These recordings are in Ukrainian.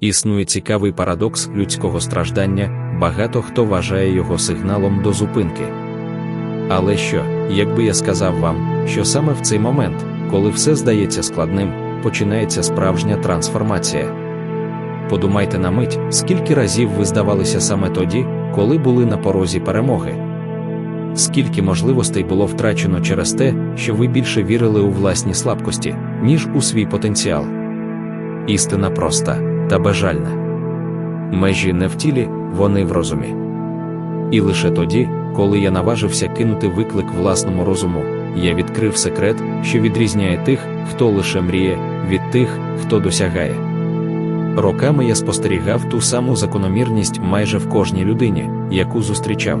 Існує цікавий парадокс людського страждання, багато хто вважає його сигналом до зупинки. Але що, якби я сказав вам, що саме в цей момент, коли все здається складним, починається справжня трансформація? Подумайте на мить, скільки разів ви здавалися саме тоді, коли були на порозі перемоги. Скільки можливостей було втрачено через те, що ви більше вірили у власні слабкості, ніж у свій потенціал. Істина проста та бажальна. Межі не в тілі, вони в розумі. І лише тоді, коли я наважився кинути виклик власному розуму, я відкрив секрет, що відрізняє тих, хто лише мріє, від тих, хто досягає. Роками я спостерігав ту саму закономірність майже в кожній людині, яку зустрічав.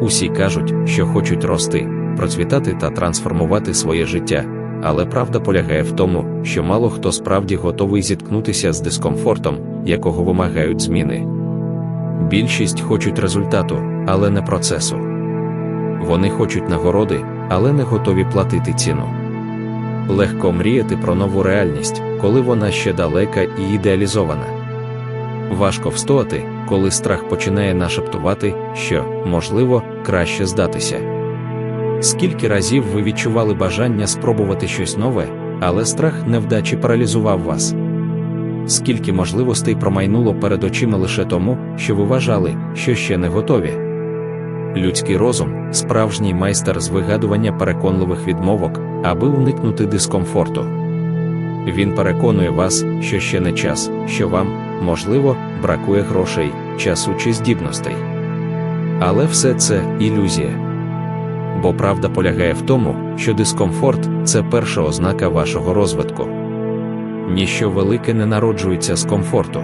Усі кажуть, що хочуть рости, процвітати та трансформувати своє життя, але правда полягає в тому, що мало хто справді готовий зіткнутися з дискомфортом, якого вимагають зміни. Більшість хочуть результату, але не процесу. Вони хочуть нагороди, але не готові платити ціну. Легко мріяти про нову реальність, коли вона ще далека і ідеалізована. Важко встояти, коли страх починає нашептувати, що, можливо, краще здатися. Скільки разів ви відчували бажання спробувати щось нове, але страх невдачі паралізував вас? Скільки можливостей промайнуло перед очима лише тому, що ви вважали, що ще не готові? Людський розум справжній майстер з вигадування переконливих відмовок, аби уникнути дискомфорту. Він переконує вас, що ще не час, що вам, можливо, бракує грошей, часу чи здібностей. Але все це ілюзія. Бо правда полягає в тому, що дискомфорт це перша ознака вашого розвитку. Ніщо велике не народжується з комфорту.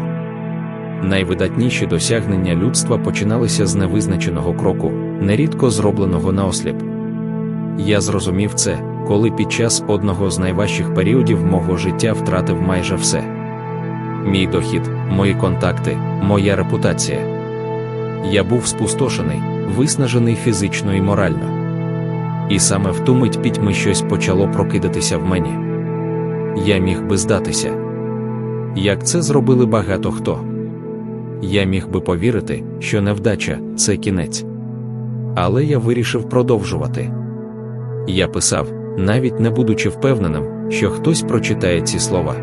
Найвидатніші досягнення людства починалися з невизначеного кроку, нерідко зробленого наосліп. Я зрозумів це, коли під час одного з найважчих періодів мого життя втратив майже все. Мій дохід, мої контакти, моя репутація. Я був спустошений, виснажений фізично і морально. І саме в ту мить пітьми щось почало прокидатися в мені. Я міг би здатися. Як це зробили багато хто. Я міг би повірити, що невдача це кінець. Але я вирішив продовжувати. Я писав, навіть не будучи впевненим, що хтось прочитає ці слова.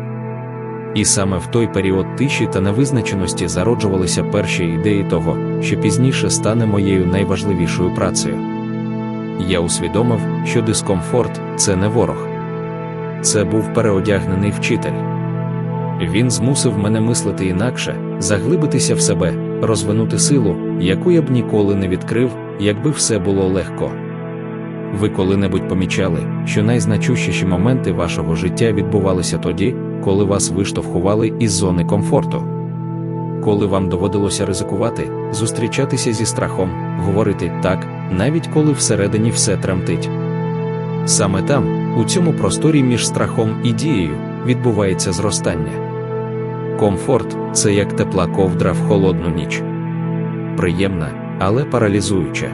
І саме в той період тиші та невизначеності зароджувалися перші ідеї того, що пізніше стане моєю найважливішою працею. Я усвідомив, що дискомфорт це не ворог, це був переодягнений вчитель. Він змусив мене мислити інакше, заглибитися в себе, розвинути силу, яку я б ніколи не відкрив, якби все було легко. Ви коли-небудь помічали, що найзначущіші моменти вашого життя відбувалися тоді, коли вас виштовхували із зони комфорту. Коли вам доводилося ризикувати, зустрічатися зі страхом, говорити так, навіть коли всередині все тремтить. Саме там, у цьому просторі між страхом і дією, відбувається зростання. Комфорт це як тепла ковдра в холодну ніч. Приємна, але паралізуюча.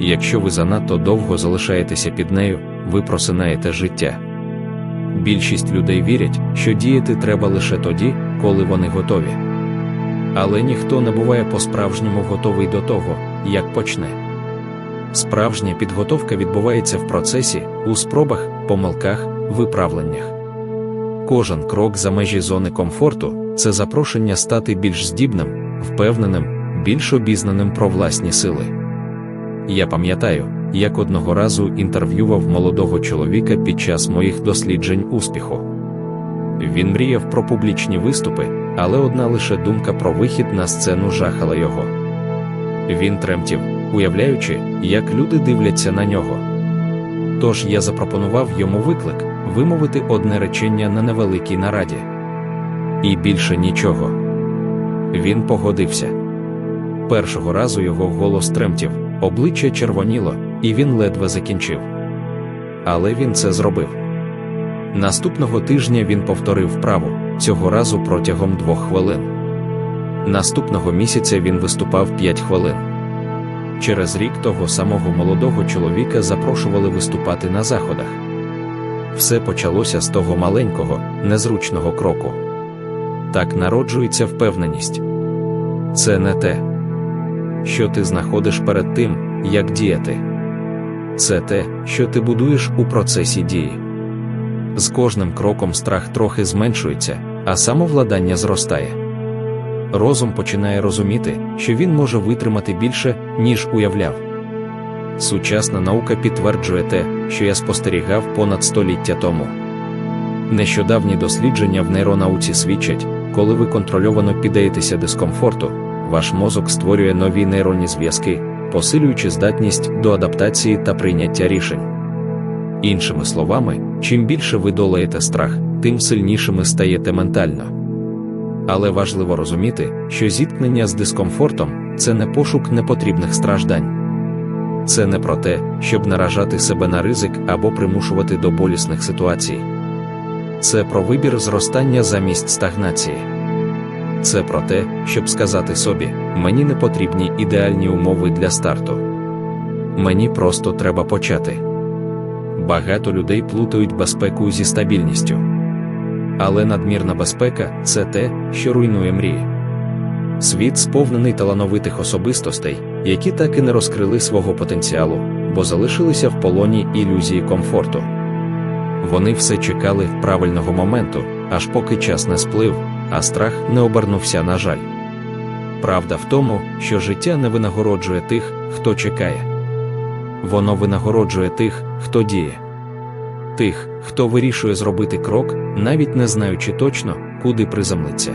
Якщо ви занадто довго залишаєтеся під нею, ви просинаєте життя. Більшість людей вірять, що діяти треба лише тоді, коли вони готові. Але ніхто не буває по-справжньому готовий до того, як почне. Справжня підготовка відбувається в процесі, у спробах, помилках, виправленнях. Кожен крок за межі зони комфорту це запрошення стати більш здібним, впевненим, більш обізнаним про власні сили. Я пам'ятаю, як одного разу інтерв'ював молодого чоловіка під час моїх досліджень успіху. Він мріяв про публічні виступи, але одна лише думка про вихід на сцену жахала його. Він тремтів, уявляючи, як люди дивляться на нього. Тож я запропонував йому виклик вимовити одне речення на невеликій нараді. І більше нічого. Він погодився. Першого разу його голос тремтів, обличчя червоніло, і він ледве закінчив. Але він це зробив. Наступного тижня він повторив вправу, цього разу протягом двох хвилин. Наступного місяця він виступав 5 хвилин. Через рік того самого молодого чоловіка запрошували виступати на заходах. Все почалося з того маленького, незручного кроку. так народжується впевненість. Це не те, що ти знаходиш перед тим, як діяти. Це те, що ти будуєш у процесі дії. З кожним кроком страх трохи зменшується, а самовладання зростає. Розум починає розуміти, що він може витримати більше, ніж уявляв. Сучасна наука підтверджує те, що я спостерігав понад століття тому. Нещодавні дослідження в нейронауці свідчать, коли ви контрольовано піддаєтеся дискомфорту, ваш мозок створює нові нейронні зв'язки, посилюючи здатність до адаптації та прийняття рішень. Іншими словами, чим більше ви долаєте страх, тим сильнішими стаєте ментально. Але важливо розуміти, що зіткнення з дискомфортом це не пошук непотрібних страждань. Це не про те, щоб наражати себе на ризик або примушувати до болісних ситуацій. Це про вибір зростання замість стагнації. Це про те, щоб сказати собі, мені не потрібні ідеальні умови для старту. Мені просто треба почати. Багато людей плутають безпеку зі стабільністю. Але надмірна безпека це те, що руйнує мрії. Світ сповнений талановитих особистостей, які так і не розкрили свого потенціалу, бо залишилися в полоні ілюзії комфорту. Вони все чекали правильного моменту, аж поки час не сплив, а страх не обернувся на жаль. Правда в тому, що життя не винагороджує тих, хто чекає. Воно винагороджує тих, хто діє. Тих, хто вирішує зробити крок, навіть не знаючи точно, куди приземлиться.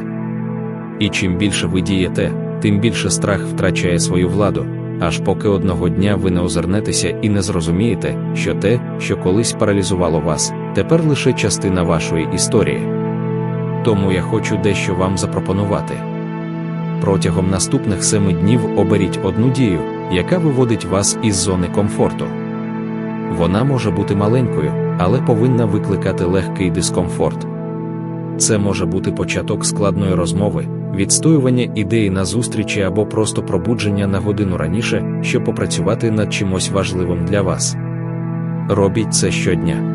І чим більше ви дієте, тим більше страх втрачає свою владу, аж поки одного дня ви не озирнетеся і не зрозумієте, що те, що колись паралізувало вас, тепер лише частина вашої історії. Тому я хочу дещо вам запропонувати. Протягом наступних семи днів оберіть одну дію, яка виводить вас із зони комфорту. Вона може бути маленькою, але повинна викликати легкий дискомфорт. Це може бути початок складної розмови, відстоювання ідеї на зустрічі або просто пробудження на годину раніше, щоб попрацювати над чимось важливим для вас. Робіть це щодня.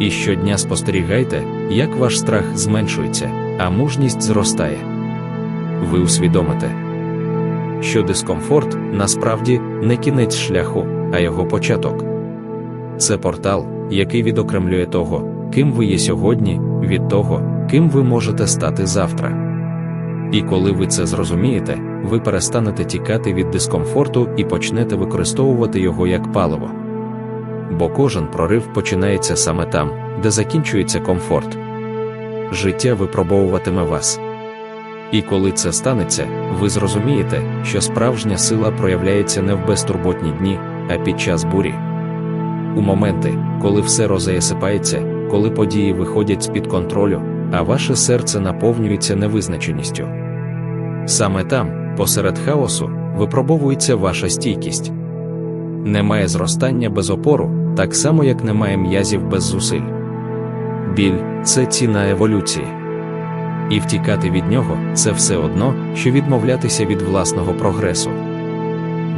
І щодня спостерігайте, як ваш страх зменшується, а мужність зростає. Ви усвідомите, що дискомфорт насправді не кінець шляху, а його початок. Це портал, який відокремлює того, ким ви є сьогодні, від того, ким ви можете стати завтра. І коли ви це зрозумієте, ви перестанете тікати від дискомфорту і почнете використовувати його як паливо. Бо кожен прорив починається саме там, де закінчується комфорт. Життя випробовуватиме вас. І коли це станеться, ви зрозумієте, що справжня сила проявляється не в безтурботні дні, а під час бурі. У моменти, коли все розаясипається, коли події виходять з-під контролю, а ваше серце наповнюється невизначеністю. Саме там, посеред хаосу, випробовується ваша стійкість. Немає зростання без опору, так само як немає м'язів без зусиль. Біль це ціна еволюції. І втікати від нього це все одно, що відмовлятися від власного прогресу.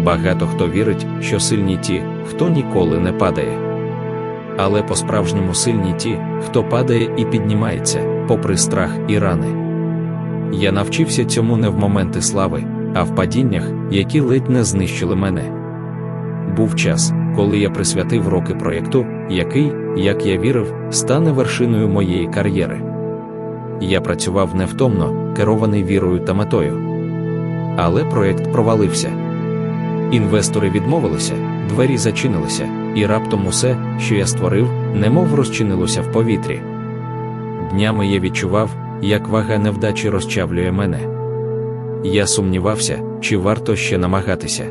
Багато хто вірить, що сильні ті, хто ніколи не падає. Але по-справжньому сильні ті, хто падає і піднімається, попри страх і рани. Я навчився цьому не в моменти слави, а в падіннях, які ледь не знищили мене. Був час, коли я присвятив роки проєкту, який, як я вірив, стане вершиною моєї кар'єри. Я працював невтомно, керований вірою та метою. Але проєкт провалився. Інвестори відмовилися, двері зачинилися, і раптом усе, що я створив, немов розчинилося в повітрі. Днями я відчував, як вага невдачі розчавлює мене. Я сумнівався, чи варто ще намагатися.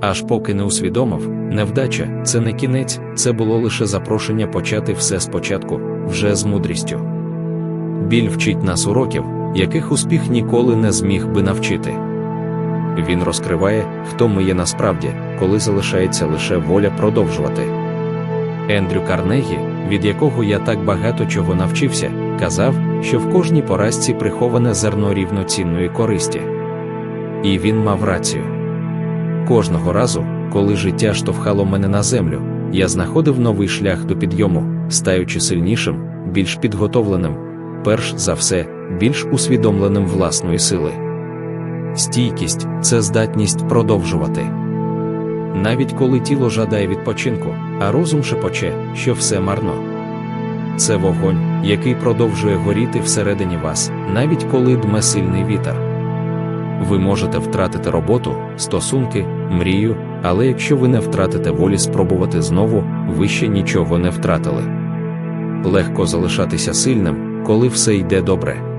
Аж поки не усвідомив, невдача це не кінець, це було лише запрошення почати все спочатку, вже з мудрістю. Біль вчить нас уроків, яких успіх ніколи не зміг би навчити. Він розкриває, хто ми є насправді, коли залишається лише воля продовжувати. Ендрю Карнегі, від якого я так багато чого навчився, казав, що в кожній поразці приховане зерно рівноцінної користі. І він мав рацію. Кожного разу, коли життя штовхало мене на землю, я знаходив новий шлях до підйому, стаючи сильнішим, більш підготовленим, перш за все, більш усвідомленим власної сили. Стійкість це здатність продовжувати. Навіть коли тіло жадає відпочинку, а розум шепоче, що все марно. Це вогонь, який продовжує горіти всередині вас, навіть коли дме сильний вітер. Ви можете втратити роботу, стосунки, мрію, але якщо ви не втратите волі спробувати знову, ви ще нічого не втратили. Легко залишатися сильним, коли все йде добре.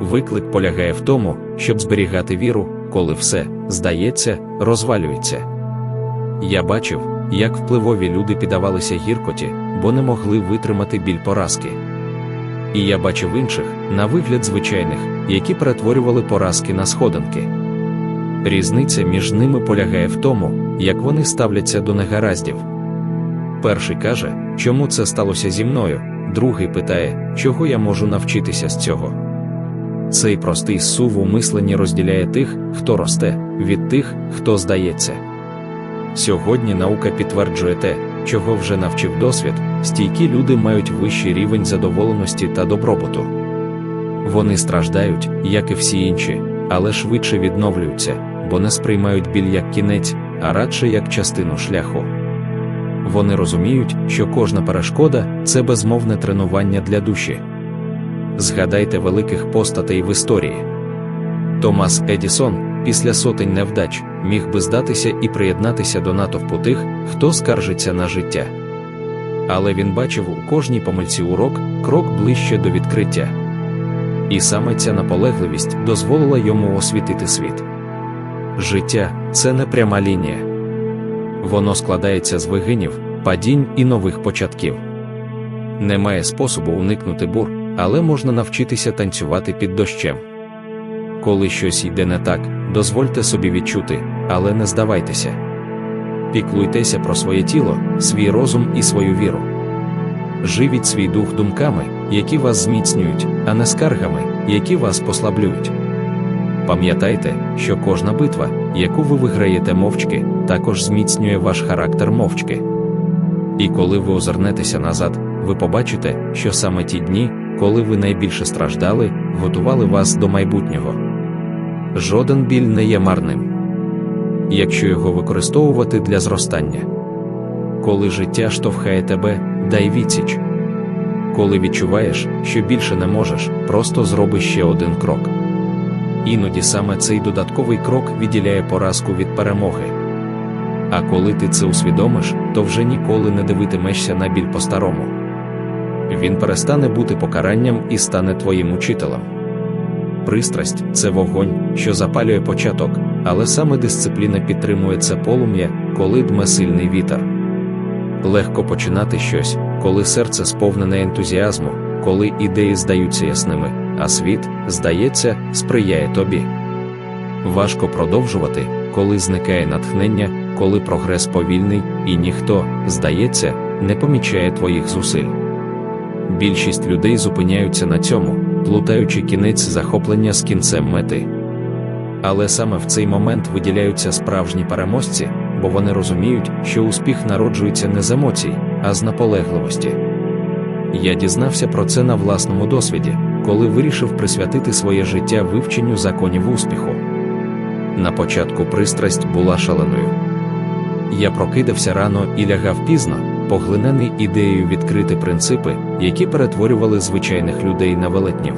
Виклик полягає в тому, щоб зберігати віру, коли все, здається, розвалюється. Я бачив, як впливові люди піддавалися гіркоті, бо не могли витримати біль поразки. І я бачив інших, на вигляд звичайних, які перетворювали поразки на сходинки. Різниця між ними полягає в тому, як вони ставляться до негараздів. Перший каже, чому це сталося зі мною, другий питає, чого я можу навчитися з цього. Цей простий сув у мисленні розділяє тих, хто росте, від тих, хто здається. Сьогодні наука підтверджує те, чого вже навчив досвід, стійкі люди мають вищий рівень задоволеності та добробуту. Вони страждають, як і всі інші, але швидше відновлюються, бо не сприймають біль як кінець, а радше як частину шляху. Вони розуміють, що кожна перешкода це безмовне тренування для душі. Згадайте великих постатей в історії. Томас Едісон, після сотень невдач, міг би здатися і приєднатися до натовпу тих, хто скаржиться на життя. Але він бачив у кожній помильці урок крок ближче до відкриття. І саме ця наполегливість дозволила йому освітити світ. Життя це не пряма лінія. Воно складається з вигинів, падінь і нових початків. Немає способу уникнути бур, але можна навчитися танцювати під дощем. Коли щось йде не так, дозвольте собі відчути, але не здавайтеся. Піклуйтеся про своє тіло, свій розум і свою віру. Живіть свій дух думками, які вас зміцнюють, а не скаргами, які вас послаблюють. Пам'ятайте, що кожна битва, яку ви виграєте мовчки, також зміцнює ваш характер мовчки. І коли ви озирнетеся назад, ви побачите, що саме ті дні, коли ви найбільше страждали, готували вас до майбутнього. Жоден біль не є марним, якщо його використовувати для зростання. Коли життя штовхає тебе, дай відсіч. Коли відчуваєш, що більше не можеш, просто зроби ще один крок. Іноді саме цей додатковий крок відділяє поразку від перемоги. А коли ти це усвідомиш, то вже ніколи не дивитимешся на біль по-старому. Він перестане бути покаранням і стане твоїм учителем. Пристрасть це вогонь, що запалює початок, але саме дисципліна підтримує це полум'я, коли дме сильний вітер. Легко починати щось, коли серце сповнене ентузіазму, коли ідеї здаються ясними, а світ, здається, сприяє тобі. Важко продовжувати, коли зникає натхнення, коли прогрес повільний, і ніхто, здається, не помічає твоїх зусиль. Більшість людей зупиняються на цьому, плутаючи кінець захоплення з кінцем мети. Але саме в цей момент виділяються справжні переможці, бо вони розуміють, що успіх народжується не з емоцій, а з наполегливості. Я дізнався про це на власному досвіді, коли вирішив присвятити своє життя вивченню законів успіху. На початку пристрасть була шаленою. Я прокидався рано і лягав пізно, поглинений ідеєю відкрити принципи, які перетворювали звичайних людей на велетнів.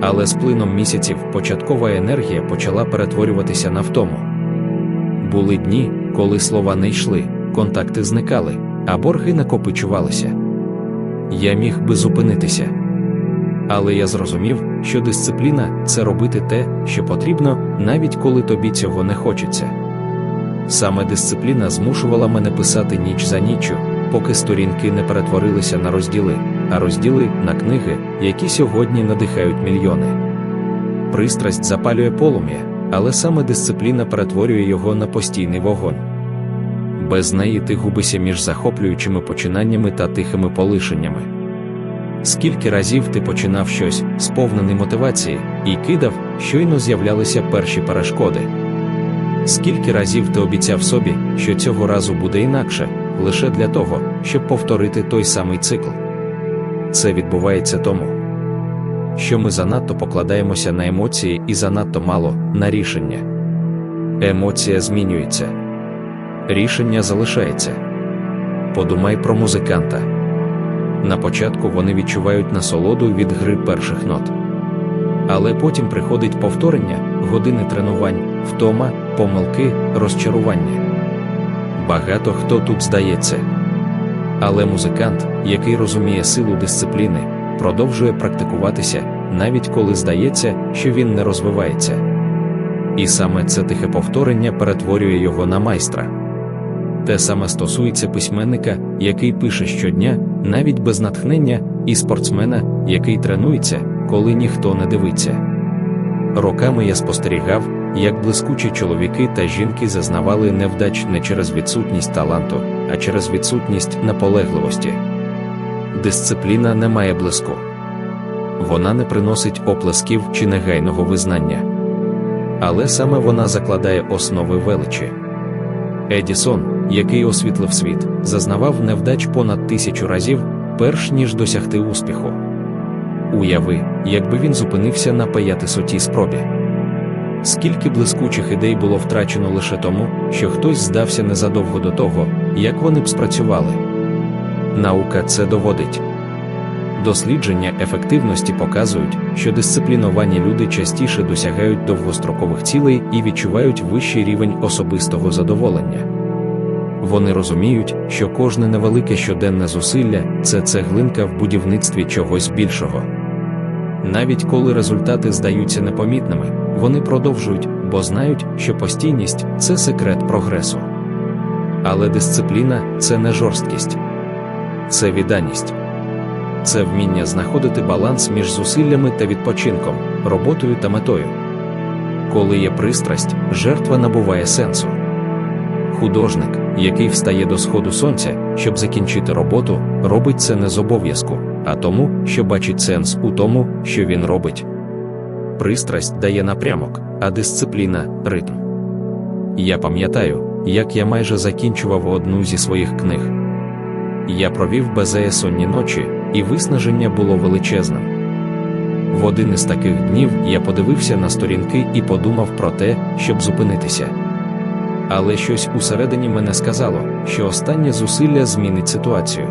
Але з плином місяців початкова енергія почала перетворюватися на втому. Були дні, коли слова не йшли, контакти зникали, а борги накопичувалися. Я міг би зупинитися. Але я зрозумів, що дисципліна це робити те, що потрібно, навіть коли тобі цього не хочеться. Саме дисципліна змушувала мене писати ніч за ніччю, поки сторінки не перетворилися на розділи, а розділи на книги, які сьогодні надихають мільйони. Пристрасть запалює полум'я, але саме дисципліна перетворює його на постійний вогонь. Без неї ти губишся між захоплюючими починаннями та тихими полишеннями. Скільки разів ти починав щось, сповнений мотивації, і кидав, щойно з'являлися перші перешкоди. Скільки разів ти обіцяв собі, що цього разу буде інакше, лише для того, щоб повторити той самий цикл. Це відбувається тому, що ми занадто покладаємося на емоції і занадто мало на рішення. Емоція змінюється, рішення залишається. Подумай про музиканта. На початку вони відчувають насолоду від гри перших нот. Але потім приходить повторення, години тренувань, втома, помилки, розчарування. Багато хто тут здається. Але музикант, який розуміє силу дисципліни, продовжує практикуватися, навіть коли здається, що він не розвивається. І саме це тихе повторення перетворює його на майстра. Те саме стосується письменника, який пише щодня, навіть без натхнення, і спортсмена, який тренується, коли ніхто не дивиться. Роками я спостерігав, як блискучі чоловіки та жінки зазнавали невдач не через відсутність таланту, а через відсутність наполегливості. Дисципліна не має блиску. Вона не приносить оплесків чи негайного визнання. Але саме вона закладає основи величі. Едісон, який освітлив світ, зазнавав невдач понад тисячу разів, перш ніж досягти успіху. Уяви, якби він зупинився на п'ятисотій спробі. Скільки блискучих ідей було втрачено лише тому, що хтось здався незадовго до того, як вони б спрацювали. Наука це доводить. Дослідження ефективності показують, що дисципліновані люди частіше досягають довгострокових цілей і відчувають вищий рівень особистого задоволення. Вони розуміють, що кожне невелике щоденне зусилля це цеглинка в будівництві чогось більшого. Навіть коли результати здаються непомітними, вони продовжують, бо знають, що постійність це секрет прогресу. Але дисципліна це не жорсткість, це відданість. Це вміння знаходити баланс між зусиллями та відпочинком, роботою та метою. Коли є пристрасть, жертва набуває сенсу. Художник, який встає до сходу сонця, щоб закінчити роботу, робить це не з обов'язку, а тому, що бачить сенс у тому, що він робить. Пристрасть дає напрямок, а дисципліна ритм. Я пам'ятаю, як я майже закінчував одну зі своїх книг. Я провів безеє сонні ночі, і виснаження було величезним. В один із таких днів я подивився на сторінки і подумав про те, щоб зупинитися. Але щось усередині мене сказало, що останнє зусилля змінить ситуацію.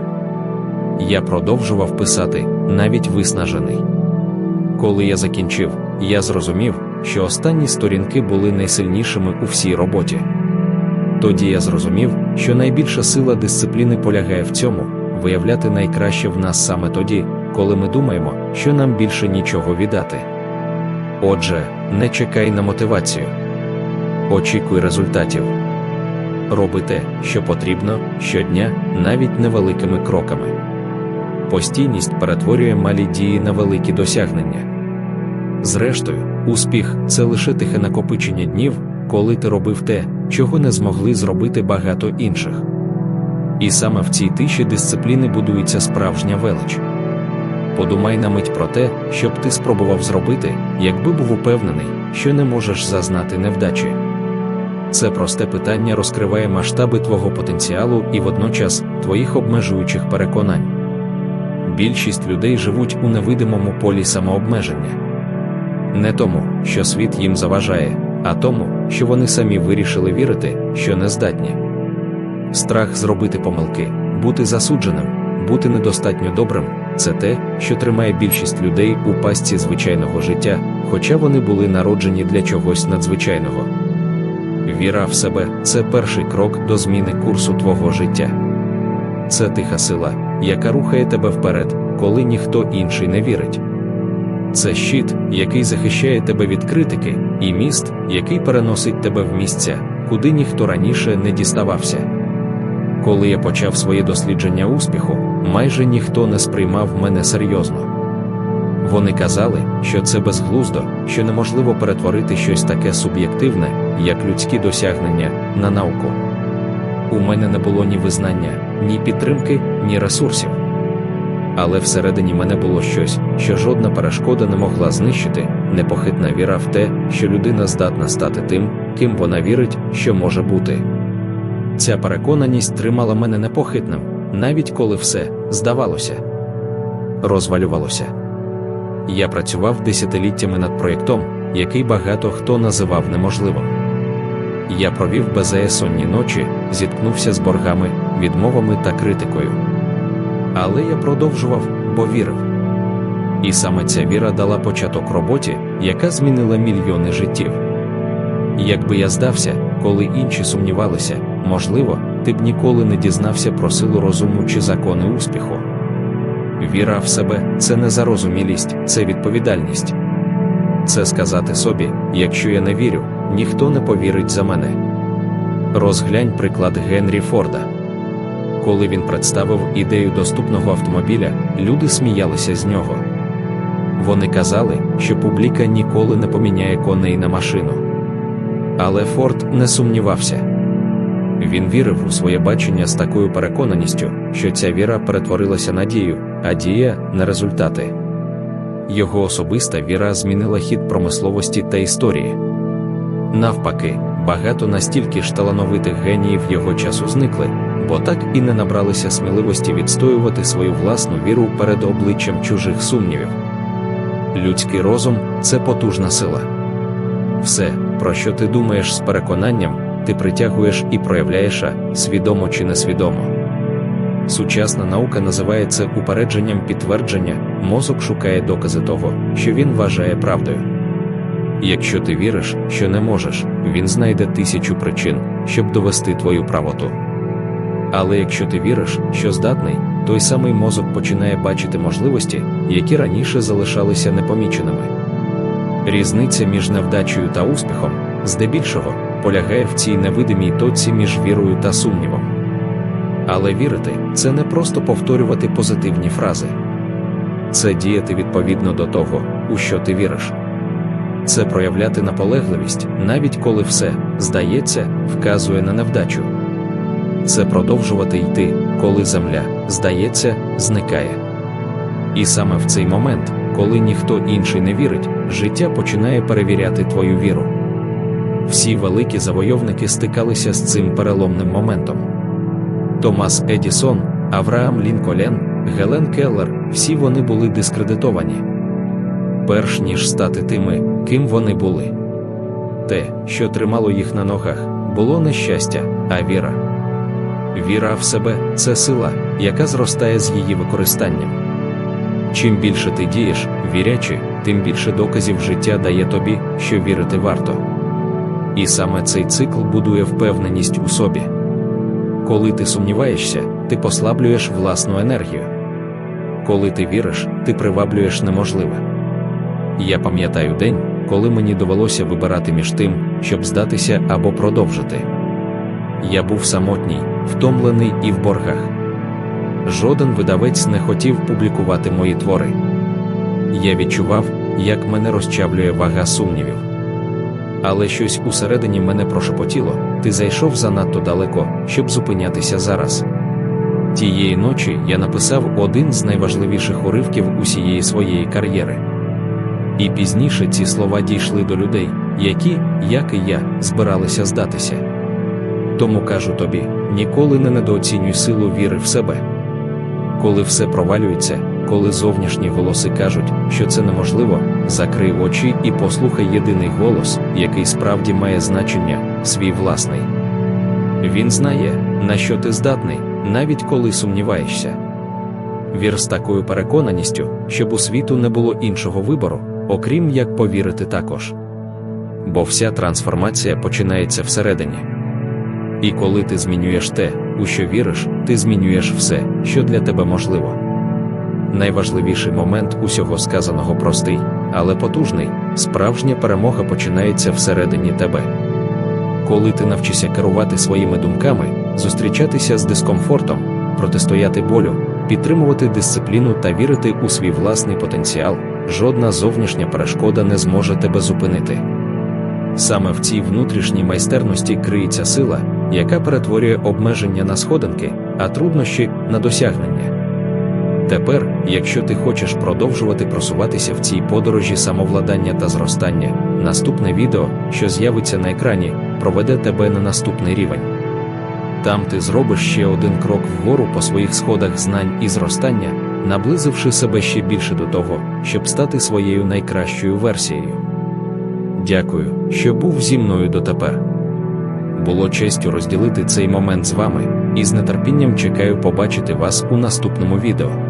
Я продовжував писати, навіть виснажений. Коли я закінчив, я зрозумів, що останні сторінки були найсильнішими у всій роботі. Тоді я зрозумів, що найбільша сила дисципліни полягає в цьому виявляти найкраще в нас саме тоді, коли ми думаємо, що нам більше нічого віддати. Отже, не чекай на мотивацію, очікуй результатів. Роби те, що потрібно щодня, навіть невеликими кроками. Постійність перетворює малі дії на великі досягнення. Зрештою, успіх це лише тихе накопичення днів, коли ти робив те, чого не змогли зробити багато інших. І саме в цій тиші дисципліни будується справжня велич. Подумай на мить про те, що б ти спробував зробити, якби був упевнений, що не можеш зазнати невдачі. Це просте питання розкриває масштаби твого потенціалу і водночас твоїх обмежуючих переконань. Більшість людей живуть у невидимому полі самообмеження. Не тому, що світ їм заважає, а тому, що вони самі вирішили вірити, що не здатні. Страх зробити помилки, бути засудженим, бути недостатньо добрим це те, що тримає більшість людей у пастці звичайного життя, хоча вони були народжені для чогось надзвичайного. Віра в себе це перший крок до зміни курсу твого життя. Це тиха сила, яка рухає тебе вперед, коли ніхто інший не вірить. Це щит, який захищає тебе від критики, і міст, який переносить тебе в місця, куди ніхто раніше не діставався. Коли я почав своє дослідження успіху, майже ніхто не сприймав мене серйозно. Вони казали, що це безглуздо, що неможливо перетворити щось таке суб'єктивне, як людські досягнення, на науку. У мене не було ні визнання, ні підтримки, ні ресурсів. Але всередині мене було щось, що жодна перешкода не могла знищити, непохитна віра в те, що людина здатна стати тим, ким вона вірить, що може бути. Ця переконаність тримала мене непохитним, навіть коли все, здавалося, розвалювалося. Я працював десятиліттями над проєктом, який багато хто називав неможливим. Я провів беззаєсонні ночі, зіткнувся з боргами, відмовами та критикою. Але я продовжував, бо вірив. І саме ця віра дала початок роботі, яка змінила мільйони життів. Якби я здався, коли інші сумнівалися, можливо, ти б ніколи не дізнався про силу розуму чи закони успіху. Віра в себе це не зарозумілість, це відповідальність. Це сказати собі, якщо я не вірю, ніхто не повірить за мене. Розглянь приклад Генрі Форда. Коли він представив ідею доступного автомобіля, люди сміялися з нього. Вони казали, що публіка ніколи не поміняє коней на машину. Але Форд не сумнівався. Він вірив у своє бачення з такою переконаністю, що ця віра перетворилася на дію, а дія на результати. Його особиста віра змінила хід промисловості та історії. Навпаки, багато настільки ж талановитих геніїв його часу зникли, бо так і не набралися сміливості відстоювати свою власну віру перед обличчям чужих сумнівів. Людський розум це потужна сила. Все, про що ти думаєш з переконанням, ти притягуєш і проявляєш, а, свідомо чи несвідомо. Сучасна наука називає це упередженням підтвердження, мозок шукає докази того, що він вважає правдою. Якщо ти віриш, що не можеш, він знайде тисячу причин, щоб довести твою правоту. Але якщо ти віриш, що здатний, той самий мозок починає бачити можливості, які раніше залишалися непоміченими. Різниця між невдачею та успіхом, здебільшого, полягає в цій невидимій точці між вірою та сумнівом. Але вірити це не просто повторювати позитивні фрази, це діяти відповідно до того, у що ти віриш. Це проявляти наполегливість, навіть коли все, здається, вказує на невдачу. Це продовжувати йти, коли земля, здається, зникає. І саме в цей момент, коли ніхто інший не вірить, життя починає перевіряти твою віру. Всі великі завойовники стикалися з цим переломним моментом. Томас Едісон, Авраам Лінколен, Гелен Келлер всі вони були дискредитовані. Перш ніж стати тими, ким вони були. Те, що тримало їх на ногах, було не щастя, а віра. Віра в себе це сила, яка зростає з її використанням. Чим більше ти дієш, вірячи, тим більше доказів життя дає тобі, що вірити варто. І саме цей цикл будує впевненість у собі. Коли ти сумніваєшся, ти послаблюєш власну енергію. Коли ти віриш, ти приваблюєш неможливе. Я пам'ятаю день, коли мені довелося вибирати між тим, щоб здатися або продовжити. Я був самотній, втомлений і в боргах. Жоден видавець не хотів публікувати мої твори. Я відчував, як мене розчавлює вага сумнівів. Але щось усередині мене прошепотіло, ти зайшов занадто далеко, щоб зупинятися зараз. Тієї ночі я написав один з найважливіших уривків усієї своєї кар'єри. І пізніше ці слова дійшли до людей, які, як і я, збиралися здатися. Тому кажу тобі: ніколи не недооцінюй силу віри в себе. Коли все провалюється, коли зовнішні голоси кажуть, що це неможливо, закрий очі і послухай єдиний голос, який справді має значення, свій власний. Він знає, на що ти здатний, навіть коли сумніваєшся. Вір з такою переконаністю, щоб у світу не було іншого вибору, окрім як повірити також. Бо вся трансформація починається всередині. І коли ти змінюєш те, у що віриш, ти змінюєш все, що для тебе можливо. Найважливіший момент усього сказаного простий, але потужний, справжня перемога починається всередині тебе. Коли ти навчишся керувати своїми думками, зустрічатися з дискомфортом, протистояти болю, підтримувати дисципліну та вірити у свій власний потенціал, жодна зовнішня перешкода не зможе тебе зупинити. Саме в цій внутрішній майстерності криється сила, яка перетворює обмеження на сходинки, а труднощі на досягнення. Тепер, якщо ти хочеш продовжувати просуватися в цій подорожі самовладання та зростання, наступне відео, що з'явиться на екрані, проведе тебе на наступний рівень. Там ти зробиш ще один крок вгору по своїх сходах знань і зростання, наблизивши себе ще більше до того, щоб стати своєю найкращою версією. Дякую, що був зі мною дотепер. Було честю розділити цей момент з вами, і з нетерпінням чекаю побачити вас у наступному відео.